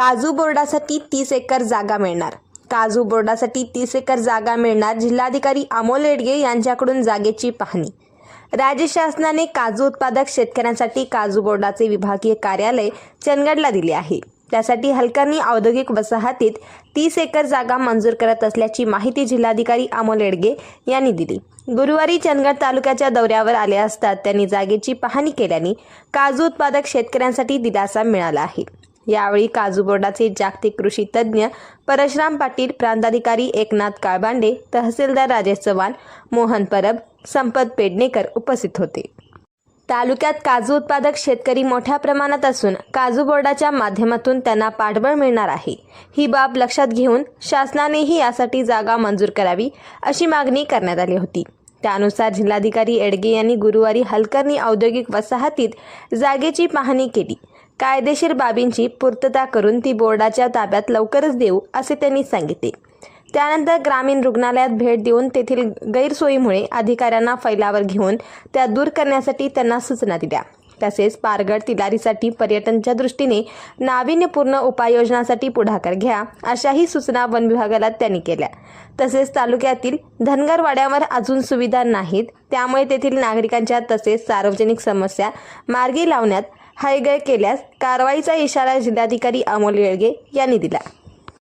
काजू बोर्डासाठी तीस एकर जागा मिळणार. काजू बोर्डासाठी तीस एकर जागा मिळणार जिल्हाधिकारी अमोल येडगे यांच्याकडून जागेची पाहणी. राज्य शासनाने काजू उत्पादक शेतकऱ्यांसाठी काजू बोर्डाचे विभागीय कार्यालय चंदगडला दिले आहे. त्यासाठी हलकर्णी औद्योगिक वसाहतीत तीस एकर जागा मंजूर करत असल्याची माहिती जिल्हाधिकारी अमोल येडगे यांनी दिली. गुरुवारी चंदगड तालुक्याच्या दौऱ्यावर आले असता त्यांनी जागेची पाहणी केल्याने काजू उत्पादक शेतकऱ्यांसाठी दिलासा मिळाला आहे. यावेळी काजू बोर्डाचे जागतिक कृषी तज्ज्ञ परशुराम पाटील प्रांताधिकारी एकनाथ काळबांडे तहसीलदार राजेश चव्हाण मोहन परब संपत पेडणेकर उपस्थित होते. तालुक्यात काजू उत्पादक शेतकरी मोठ्या प्रमाणात असून काजू बोर्डाच्या माध्यमातून त्यांना पाठबळ मिळणार आहे. ही बाब लक्षात घेऊन शासनानेही यासाठी जागा मंजूर करावी अशी मागणी करण्यात आली होती. त्यानुसार जिल्हाधिकारी एडगे यांनी गुरुवारी हलकर्णी औद्योगिक वसाहतीत जागेची पाहणी केली. कायदेशीर बाबींची पूर्तता करून ती बोर्डाच्या ताब्यात लवकरच देऊ असे त्यांनी सांगितले. त्यानंतर ग्रामीण रुग्णालयात भेट देऊन तेथील गैरसोयीमुळे अधिकाऱ्यांना फैलावर घेऊन त्या दूर करण्यासाठी त्यांना सूचना दिल्या. तसेच पारगड तिलारीसाठी पर्यटनच्या दृष्टीने नाविन्यपूर्ण उपाययोजनासाठी पुढाकार घ्या अशाही सूचना वन विभागाला त्यांनी केल्या. तसेच तालुक्यातील धनगरवाड्यावर अजून सुविधा नाहीत त्यामुळे तेथील नागरिकांच्या तसेच सार्वजनिक समस्या मार्गी लावण्यात हयगय केल्यास कारवाईचा इशारा जिल्हाधिकारी अमोल येळगे यांनी दिला.